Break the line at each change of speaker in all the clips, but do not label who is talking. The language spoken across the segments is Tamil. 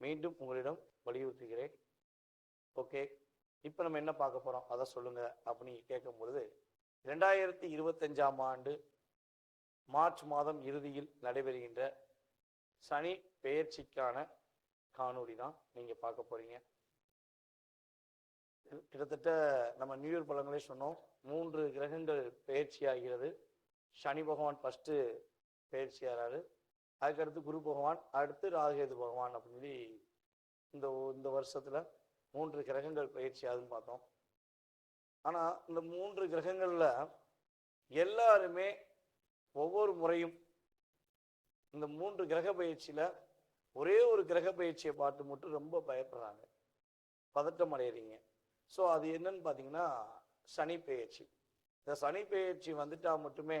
மீண்டும் உங்களிடம் வலியுறுத்துகிறேன். ஓகே. இப்போ நம்ம என்ன பார்க்க போகிறோம் அதை சொல்லுங்க அப்படின்னு கேட்கும் பொழுது ரெண்டாயிரத்தி இருபத்தஞ்சாம் ஆண்டு மார்ச் மாதம் இறுதியில் நடைபெறுகின்ற சனி பெயர்ச்சிக்கான காணொளி தான் நீங்கள் பார்க்க போறீங்க. கிட்டத்தட்ட நம்ம நியூ இயர் பழங்களே சொன்னோம் மூன்று கிரகங்கள் பெயர்ச்சி ஆகிறது சனி பகவான் ஃபஸ்ட்டு பெயர்ச்சி ஆகிறாரு அதுக்கடுத்து குரு பகவான் அடுத்து ராகேது பகவான் அப்படின்னு சொல்லி இந்த இந்த வருஷத்தில் மூன்று கிரகங்கள் பயிற்சி ஆகுதுன்னு பார்த்தோம். ஆனால் இந்த மூன்று கிரகங்களில் எல்லாருமே ஒவ்வொரு முறையும் இந்த மூன்று கிரக பயிற்சியில் ஒரே ஒரு கிரக பயிற்சியை பார்த்து மட்டும் ரொம்ப பயப்படுறாங்க. பதட்டம் அடையிறீங்க. ஸோ அது என்னன்னு பார்த்தீங்கன்னா சனி பெயர்ச்சி இந்த சனி பெயர்ச்சி வந்துட்டால் மட்டுமே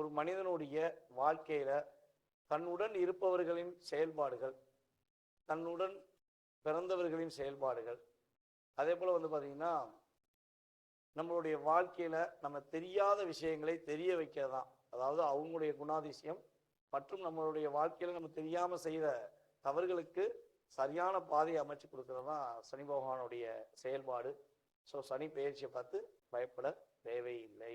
ஒரு மனிதனுடைய வாழ்க்கையில தன்னுடன் இருப்பவர்களின் செயல்பாடுகள் தன்னுடன் பிறந்தவர்களின் செயல்பாடுகள். அதே போல் வந்து பார்த்திங்கன்னா நம்மளுடைய வாழ்க்கையில நம்ம தெரியாத விஷயங்களை தெரிய வைக்கிறதான் அதாவது அவங்களுடைய குணாதிசயம் மற்றும் நம்மளுடைய வாழ்க்கையில நம்ம தெரியாம செய்த தவறுகளுக்கு சரியான பாதையை அமைச்சு கொடுக்கறது தான் சனி பகவானுடைய செயல்பாடு. ஸோ சனி பயிற்சியை பார்த்து பயப்பட தேவையில்லை.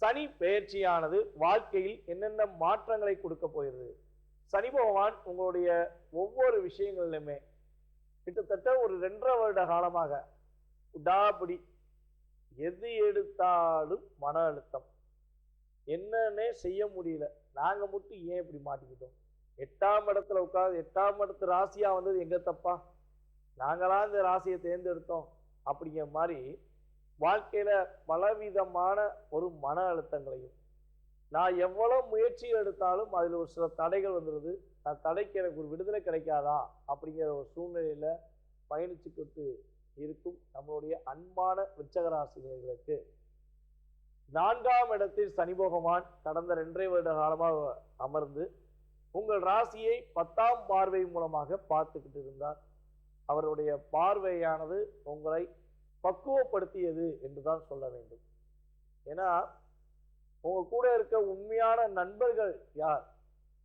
சனி பெயர்ச்சியானது வாழ்க்கையில் என்னென்ன மாற்றங்களை கொடுக்க போயிருது சனி பகவான் உங்களுடைய ஒவ்வொரு விஷயங்களிலுமே கிட்டத்தட்ட ஒரு ரெண்டரை வருட காலமாக உடாபடி எது எடுத்தாலும் மன அழுத்தம். என்னன்னே செய்ய முடியல. நாங்கள் மட்டும் ஏன் இப்படி மாட்டிக்கிட்டோம்? எட்டாம் இடத்துல உட்காந்து எட்டாம் இடத்து ராசியாக வந்தது எங்கே தப்பா? நாங்களாம் இந்த ராசியை தேர்ந்தெடுத்தோம் அப்படிங்கிற மாதிரி வாழ்க்கையில பலவிதமான ஒரு மன அழுத்தங்களையும் நான் எவ்வளவு முயற்சி எடுத்தாலும் அதில் ஒரு சில தடைகள் வந்துடுது நான் தடைக்கு எனக்கு ஒரு விடுதலை கிடைக்காதா? அப்படிங்கிற ஒரு சூழ்நிலையில பயணிச்சுக்கிட்டு இருக்கும் நம்மளுடைய அன்பான விச்சகராசினியர்களுக்கு
நான்காம் இடத்தில் சனி பகவான் கடந்த ரெண்டரை வருட காலமாக அமர்ந்து உங்கள் ராசியை பத்தாம் பார்வை மூலமாக பார்த்துக்கிட்டு இருந்தார். அவருடைய பார்வையானது உங்களை பக்குவப்படுத்தியது என்றுதான் சொல்ல வேண்டும். ஏன்னா உங்க கூட இருக்க உண்மையான நண்பர்கள் யார்?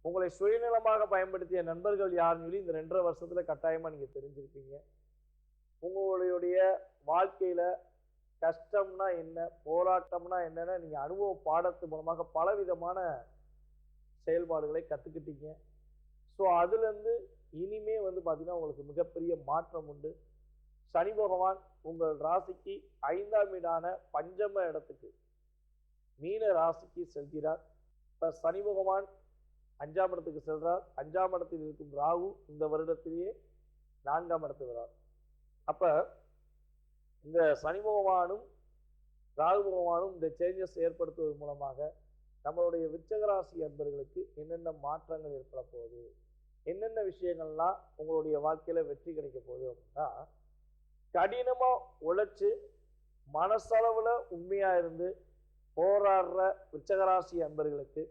உங்களை சுயநலமாக பயன்படுத்திய நண்பர்கள் யாருன்னு சொல்லி இந்த ரெண்டரை வருஷத்துல கட்டாயமா நீங்க தெரிஞ்சிருப்பீங்க. உங்களுடைய வாழ்க்கையில கஷ்டம்னா என்ன போராட்டம்னா என்னன்னா நீங்க அனுபவ பாடத்து மூலமாக பலவிதமான செயல்பாடுகளை கற்றுக்கிட்டீங்க ஸோ அதுலேருந்து இனிமே வந்து பார்த்தீங்கன்னா உங்களுக்கு மிகப்பெரிய மாற்றம் உண்டு. சனி பகவான் உங்கள் ராசிக்கு ஐந்தாம் வீடான பஞ்சம இடத்துக்கு மீன ராசிக்கு செல்கிறார். இப்போ சனி பகவான் அஞ்சாம் இடத்துக்கு செல்றார். அஞ்சாம் இடத்தில் இருக்கும் ராகு இந்த வருடத்திலேயே நான்காம் இடத்துக்கு வரார். அப்போ இந்த சனி பகவானும் ராகு பகவானும் இந்த சேஞ்சஸ் ஏற்படுத்துவது மூலமாக நம்மளுடைய விச்சகராசி அன்பர்களுக்கு என்னென்ன மாற்றங்கள் ஏற்பட போகுது? என்னென்ன விஷயங்கள்லாம் உங்களுடைய வாழ்க்கையில் வெற்றி கிடைக்க போகுது அப்படின்னா கடினமாக உழைச்சி மனசளவில் உண்மையாக இருந்து போராடுற விச்சகராசி அன்பர்களுக்கு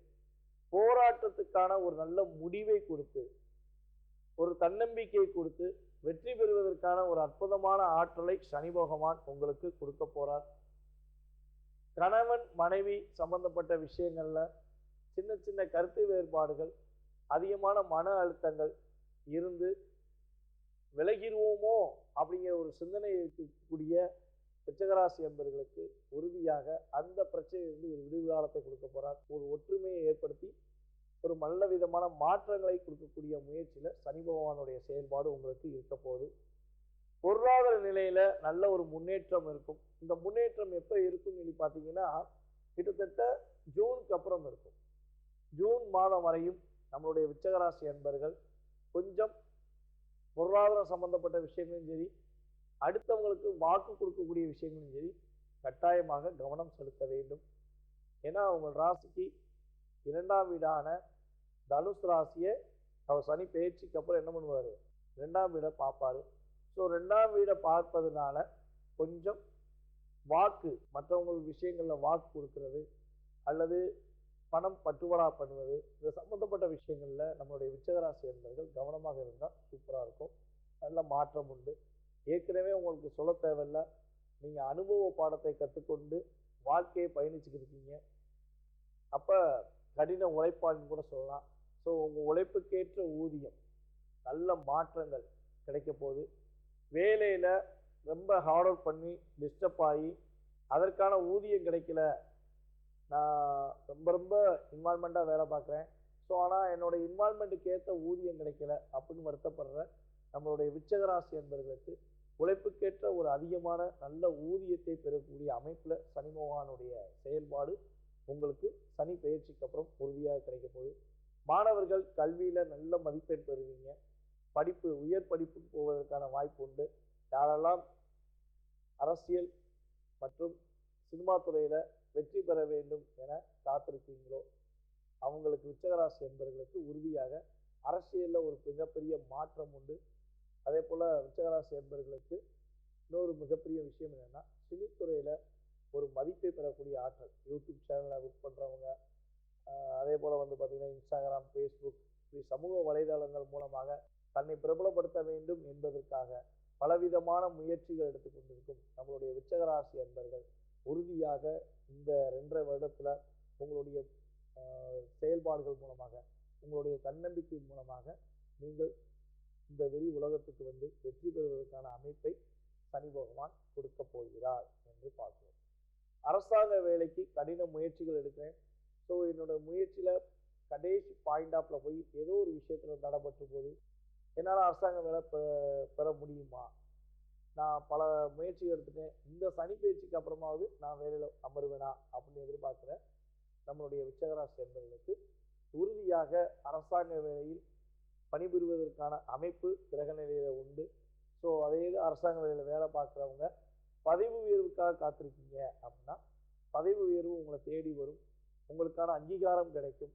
போராட்டத்துக்கான ஒரு நல்ல முடிவை கொடுத்து ஒரு தன்னம்பிக்கை கொடுத்து வெற்றி பெறுவதற்கான ஒரு அற்புதமான ஆற்றலை சனி பகவான் உங்களுக்கு கொடுக்க போகிறார் கணவன் மனைவி சம்பந்தப்பட்ட விஷயங்களில் சின்ன சின்ன கருத்து வேறுபாடுகள் அதிகமான மன அழுத்தங்கள் இருந்து விலகிடுவோமோ அப்படிங்கிற ஒரு சிந்தனை இருக்கக்கூடிய விச்சகராசி என்பர்களுக்கு உறுதியாக அந்த பிரச்சனையிலிருந்து ஒரு விடுகாலத்தை கொடுக்க போகிறார் ஒரு ஒற்றுமையை ஏற்படுத்தி ஒரு நல்ல விதமான மாற்றங்களை கொடுக்கக்கூடிய முயற்சியில் சனி பகவானுடைய செயல்பாடு உங்களுக்கு இருக்க போகுது. பொருளாதார நிலையில் நல்ல ஒரு முன்னேற்றம் இருக்கும். இந்த முன்னேற்றம் எப்போ இருக்கும்னு சொல்லி பார்த்தீங்கன்னா கிட்டத்தட்ட ஜூனுக்கு அப்புறம் இருக்கும். ஜூன் மாதம் வரையும் நம்மளுடைய விச்சகராசி அன்பர்கள் கொஞ்சம் பொருளாதாரம் சம்பந்தப்பட்ட விஷயங்களும் சரி அடுத்தவங்களுக்கு வாக்கு கொடுக்கக்கூடிய விஷயங்களும் சரி கட்டாயமாக கவனம் செலுத்த வேண்டும். ஏன்னா உங்கள் ராசிக்கு இரண்டாம் வீடான தனுஷ் ராசியை அவர் சனி பயிற்சிக்கு அப்புறம் என்ன பண்ணுவார்? ரெண்டாம் வீடை பார்ப்பாரு. ஸோ ரெண்டாம் வீடை பார்ப்பதுனால கொஞ்சம் வாக்கு மற்றவங்க விஷயங்களில் வாக்கு கொடுக்கறது அல்லது பணம் பட்டுவடா பண்ணுவது இது சம்மந்தப்பட்ட விஷயங்களில் நம்மளுடைய விச்சகராசி என்பர்கள் கவனமாக இருந்தால் சூப்பராக இருக்கும். நல்ல மாற்றம் உண்டு. ஏற்கனவே உங்களுக்கு சொல்ல தேவையில்ல நீங்கள் அனுபவ பாடத்தை கற்றுக்கொண்டு வாழ்க்கையை பயணிச்சுக்கிட்டு இருக்கீங்க. அப்போ கடின உழைப்பாளின்னு கூட சொல்லலாம். ஸோ உங்கள் உழைப்புக்கேற்ற ஊதியம் நல்ல மாற்றங்கள் கிடைக்க போகுது. வேலையில் ரொம்ப ஹார்ட் ஒர்க் பண்ணி டிஸ்டர்ப் ஆகி அதற்கான ஊதியம் கிடைக்கல நான் ரொம்ப ரொம்ப இன்வால்மெண்ட்டாக வேலை பார்க்குறேன். ஸோ ஆனால் என்னோட இன்வால்மெண்ட்டுக்கு ஏற்ற ஊதியம் கிடைக்கல அப்படின்னு வருத்தப்படுற நம்மளுடைய விச்சகராசி என்பர்களுக்கு உழைப்புக்கேற்ற ஒரு அதிகமான நல்ல ஊதியத்தை பெறக்கூடிய அமைப்பில் சனி மோகானுடைய செயல்பாடு உங்களுக்கு சனி பயிற்சிக்கு அப்புறம் உறுதியாக கிடைக்க போகுது. மாணவர்கள் கல்வியில் நல்ல மதிப்பெண் பெறுவீங்க. படிப்பு உயர் படிப்புக்கு போவதற்கான வாய்ப்பு உண்டு. யாரெல்லாம் அரசியல் மற்றும் சினிமா துறையில் வெற்றி பெற வேண்டும் என காத்திருக்கீங்களோ அவங்களுக்கு உச்சகராசி என்பர்களுக்கு உறுதியாக அரசியலில் ஒரு மிகப்பெரிய மாற்றம் உண்டு. அதே போல் உச்சகராசி என்பர்களுக்கு இன்னொரு மிகப்பெரிய விஷயம் என்னென்னா சினித்துறையில் ஒரு மதிப்பை பெறக்கூடிய ஆற்றல். யூடியூப் சேனலை புக் பண்ணுறவங்க அதே போல் வந்து பார்த்திங்கன்னா இன்ஸ்டாகிராம் ஃபேஸ்புக் இப்படி சமூக வலைதளங்கள் மூலமாக தன்னை பிரபலப்படுத்த வேண்டும் என்பதற்காக பலவிதமான முயற்சிகள் எடுத்துக்கொண்டிருக்கும் நம்மளுடைய விச்சகராசி அன்பர்கள். உறுதியாக இந்த ரெண்டரை வருடத்தில் உங்களுடைய செயல்பாடுகள் மூலமாக உங்களுடைய தன்னம்பிக்கை மூலமாக நீங்கள் இந்த வெளி உலகத்துக்கு வந்து வெற்றி பெறுவதற்கான அமைப்பை சனி பகவான் கொடுக்க போகிறார் என்று பார்க்கிறோம். அரசாங்க வேலைக்கு கடின முயற்சிகள் எடுக்கிறேன். ஸோ என்னோட முயற்சியில் கடைசி பாயிண்ட் ஆஃப்ல போய் ஏதோ ஒரு விஷயத்தில் தடைப்பட்டு போது என்னால் அரசாங்க வேலை பெ- பெற முடியுமா? நான் பல முயற்சிகள் எடுத்துட்டேன். இந்த சனி பயிற்சிக்கு அப்புறமாவது நான் வேலையில் அமருவேனா அப்படின்னு எதிர்பார்க்குறேன் நம்மளுடைய உச்சகராசி என்பவர்களுக்கு உறுதியாக அரசாங்க வேலையில் பணிபுரிவதற்கான அமைப்பு கிரக நிலையில் உண்டு. ஸோ அதே அரசாங்க வேலையில் வேலை பார்க்குறவங்க பதவி உயர்வுக்காக காத்திருக்கீங்க அப்படின்னா பதவி உயர்வு உங்களை தேடி வரும். உங்களுக்கான அங்கீகாரம் கிடைக்கும்.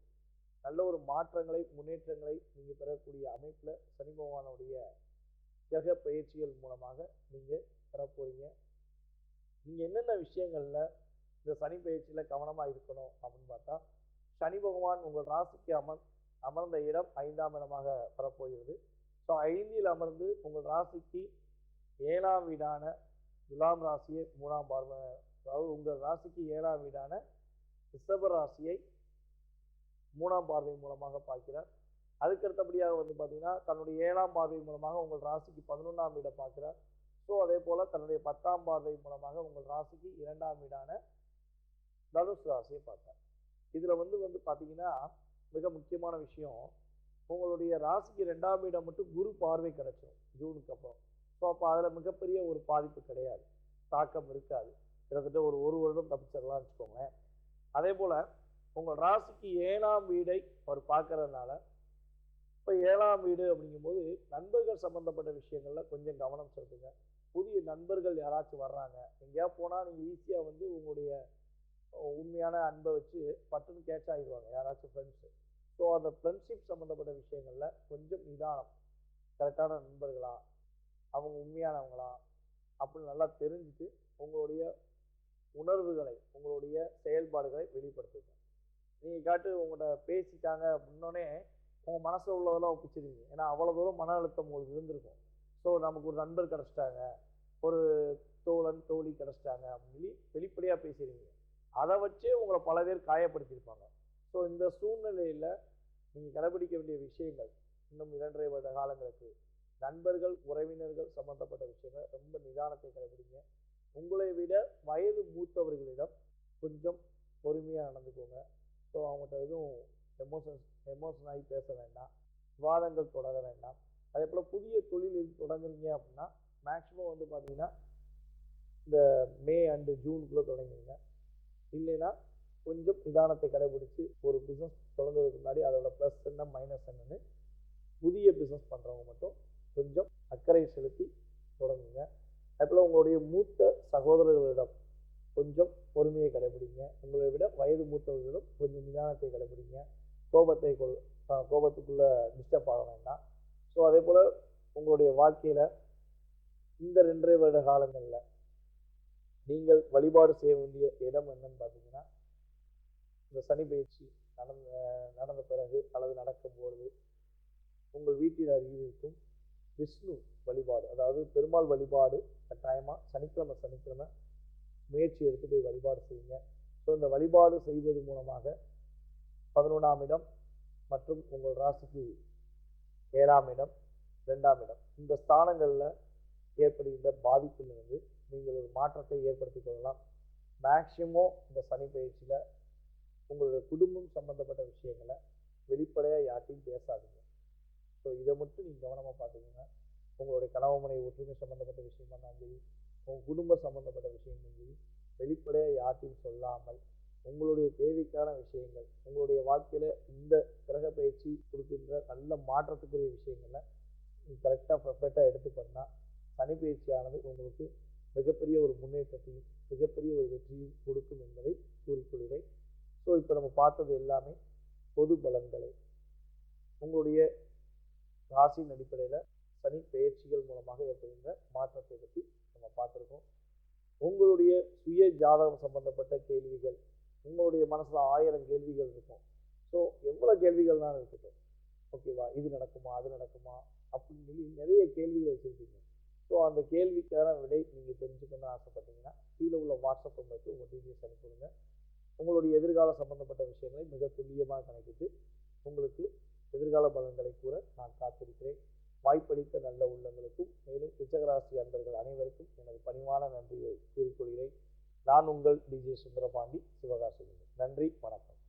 நல்ல ஒரு மாற்றங்களை முன்னேற்றங்களை நீங்கள் பெறக்கூடிய அமைப்பில் சனி பகவானுடைய கிரக பயிற்சிகள் மூலமாக நீங்கள் பெற நீங்கள் என்னென்ன விஷயங்களில் இந்த சனி பயிற்சியில் கவனமாக இருக்கணும் அப்படின்னு பார்த்தா சனி பகவான் உங்கள் ராசிக்கு அமர் அமர்ந்த இடம் ஐந்தாம் இடமாக பெறப்போகிறது. ஸோ ஐந்தில் அமர்ந்து உங்கள் ராசிக்கு ஏழாம் வீடான துலாம் ராசியை மூணாம் பார்வை அதாவது உங்கள் ராசிக்கு ஏழாம் வீடான ரிஷப ராசியை மூணாம் பார்வை மூலமாக பார்க்கிறார். அதுக்கு அடுத்தபடியாக வந்து பார்த்தீங்கன்னா தன்னுடைய ஏழாம் பார்வை மூலமாக உங்கள் ராசிக்கு பதினொன்றாம் வீடை பார்க்குறார். ஸோ அதே போல் தன்னுடைய பத்தாம் பார்வை மூலமாக உங்கள் ராசிக்கு இரண்டாம் வீடான தனுசு ராசியை பார்த்தார். இதில் வந்து வந்து பார்த்தீங்கன்னா மிக முக்கியமான விஷயம் உங்களுடைய ராசிக்கு ரெண்டாம் வீடம் மட்டும் குரு பார்வை கிடைச்சிடும் ஜூனுக்கு அப்புறம். ஸோ அப்போ அதில் மிகப்பெரிய ஒரு பாதிப்பு கிடையாது தாக்கம் இருக்காது. கிட்டத்தட்ட ஒரு ஒரு வருடம் தப்பிச்சிடலாம்னு வச்சுக்கோங்களேன். அதே போல் உங்கள் ராசிக்கு ஏழாம் வீடை அவர் பார்க்கறதுனால இப்போ ஏழாம் வீடு அப்படிங்கும்போது நண்பர்கள் சம்மந்தப்பட்ட விஷயங்களில் கொஞ்சம் கவனம் செலுத்துங்க. புதிய நண்பர்கள் யாராச்சும் வர்றாங்க எங்கேயா போனால் நீங்கள் ஈஸியாக வந்து உங்களுடைய உண்மையான அன்பை வச்சு பட்டுன்னு கேட்ச் ஆகிடுவாங்க யாராச்சும் ஃப்ரெண்ட்ஸு ஸோ அந்த ஃப்ரெண்ட்ஷிப் சம்மந்தப்பட்ட விஷயங்களில் கொஞ்சம் நிதானம். கரெக்டான நண்பர்களா? அவங்க உண்மையானவங்களா? அப்படின்னு நல்லா தெரிஞ்சுட்டு உங்களுடைய உணர்வுகளை உங்களுடைய செயல்பாடுகளை வெளிப்படுத்துங்க. நீங்கள் காட்டு உங்கள்கிட்ட பேசிட்டாங்க அப்படின்னோடனே உங்கள் மனசில் உள்ளதெல்லாம் ஒப்பிச்சிருங்க ஏன்னா அவ்வளோ தூரம் மன அழுத்தம் உங்களுக்கு இருந்திருக்கும் ஸோ நமக்கு ஒரு நண்பர் கிடச்சிட்டாங்க. ஒரு தோழன் தோழி கிடச்சிட்டாங்க அப்படின்னு சொல்லி வெளிப்படையாக பேசிடுவீங்க. அதை வச்சே உங்களை பல பேர் காயப்படுத்தியிருப்பாங்க. ஸோ இந்த சூழ்நிலையில் நீங்கள் கடைபிடிக்க வேண்டிய விஷயங்கள் இன்னும் இரண்டரை வருட காலங்களுக்கு நண்பர்கள் உறவினர்கள் சம்பந்தப்பட்ட விஷயங்கள் ரொம்ப நிதானத்தை கடைபிடிங்க. உங்களை விட வயது மூத்தவர்களிடம் கொஞ்சம் பொறுமையாக நடந்துக்கோங்க. ஸோ அவங்ககிட்ட எதுவும் எமோஷன்ஸ் எமோஷன் ஆகி பேச வேண்டாம். விவாதங்கள் தொடர வேண்டாம். அதே போல் புதிய தொழில் எது தொடங்குறீங்க அப்படின்னா மேக்ஸிமம் வந்து பார்த்தீங்கன்னா இந்த மே அண்டு ஜூனுக்குள்ளே தொடங்குங்க இல்லைன்னா கொஞ்சம் நிதானத்தை கடைபிடிச்சி ஒரு பிஸ்னஸ் தொடங்குறதுக்கு முன்னாடி அதோட ப்ளஸ் என்ன மைனஸ் என்னன்னு புதிய பிஸ்னஸ் பண்ணுறவங்க மட்டும் கொஞ்சம் அக்கறை செலுத்தி தொடங்குங்க. அதுபோல் உங்களுடைய மூத்த சகோதரர்களிடம் கொஞ்சம் பொறுமையை கடைபிடிங்க. உங்களை விட வயது மூத்தவர்களிடம் கொஞ்சம் நிதானத்தை கடைபிடிங்க. கோபத்தை கொள் கோபத்துக்குள்ளே டிஸ்டர்ப் ஆக வேண்டாம். ஸோ அதே போல் உங்களுடைய வாழ்க்கையில் இந்த ரெண்டரை வருட காலங்களில் நீங்கள் வழிபாடு செய்ய வேண்டிய இடம் என்னன்னு பார்த்தீங்கன்னா இந்த சனி பயிற்சி நடந்த நடந்த பிறகு அல்லது நடக்கும்போது உங்கள் வீட்டில் அருகில் இருக்கும் விஷ்ணு வழிபாடு அதாவது பெருமாள் வழிபாடு கட்டாயமாக சனிக்கிழமை சனிக்கிழமை முயற்சி எடுத்து போய் வழிபாடு செய்யுங்க. ஸோ இந்த வழிபாடு செய்வது மூலமாக பதினொன்றாம் இடம் மற்றும் உங்கள் ராசிக்கு ஏழாம் இடம் ரெண்டாம் இடம். இந்த ஸ்தானங்களில் ஏற்படுகின்ற பாதிப்பிலிருந்து நீங்கள் ஒரு மாற்றத்தை ஏற்படுத்திக் கொள்ளலாம். மேக்சிமம் இந்த சனி பயிற்சியில் உங்களுடைய குடும்பம் சம்மந்தப்பட்ட விஷயங்களை வெளிப்படையாக யார்ட்டையும் பேசாதீங்க. ஸோ இதை மட்டும் நீங்கள் கவனமாக பார்த்துக்கோங்க. உங்களுடைய கணவமனை ஒற்றுமை சம்மந்தப்பட்ட விஷயமா இருந்தாலும் சரி உங்கள் குடும்பம் சம்மந்தப்பட்ட விஷயங்களும் சரி வெளிப்படையாக யார்ட்டையும் சொல்லாமல் உங்களுடைய தேவைக்கான விஷயங்கள் உங்களுடைய வாழ்க்கையில் இந்த கிரக பயிற்சி கொடுக்கின்ற நல்ல மாற்றத்துக்குரிய விஷயங்களை கரெக்டாக பர்ஃபெக்டாக எடுத்து பண்ணால் சனி பயிற்சியானது உங்களுக்கு மிகப்பெரிய ஒரு முன்னேற்றத்தையும் மிகப்பெரிய ஒரு வெற்றியும் கொடுக்கும் என்பதை கூறிக்கொள்கிறேன். ஸோ இப்போ நம்ம பார்த்தது எல்லாமே பொது பலன்களை. உங்களுடைய ராசியின் அடிப்படையில் சனி பயிற்சிகள் மூலமாக ஏற்படுகின்ற மாற்றத்தை பற்றி நம்ம பார்த்துருக்கோம். உங்களுடைய சுய ஜாதகம் சம்பந்தப்பட்ட கேள்விகள் உங்களுடைய மனசில் ஆயிரம் கேள்விகள் இருக்கும். ஸோ எவ்வளோ கேள்விகள்னாலும் இருக்கட்டும். ஓகேவா இது நடக்குமா அது நடக்குமா அப்படின்னு சொல்லி நிறைய கேள்விகள் வச்சுருக்கீங்க ஸோ அந்த கேள்விக்கான விடை நீங்கள் தெரிஞ்சுக்கணும்னு ஆசைப்பட்டீங்கன்னா கீழே உள்ள வாட்ஸ்அப் நம்பருக்கு உங்கள் டீட்டெயில்ஸ் அனுப்பிவிடுங்க உங்களுடைய எதிர்கால சம்பந்தப்பட்ட விஷயங்களை மிக துல்லியமாக கணக்கிட்டு உங்களுக்கு எதிர்கால பலன்களை கூற நான் காத்திருக்கிறேன். வாய்ப்பளித்த நல்ல உள்ளங்களுக்கும் மேலும் ரிச்சகராசி அன்பர்கள் அனைவருக்கும் எனது பணிவான நன்றியை கூறிக்கொள்கிறேன். நான் உங்கள் டிஜே சுந்தரபாண்டி சிவகாசி நன்றி வணக்கம்.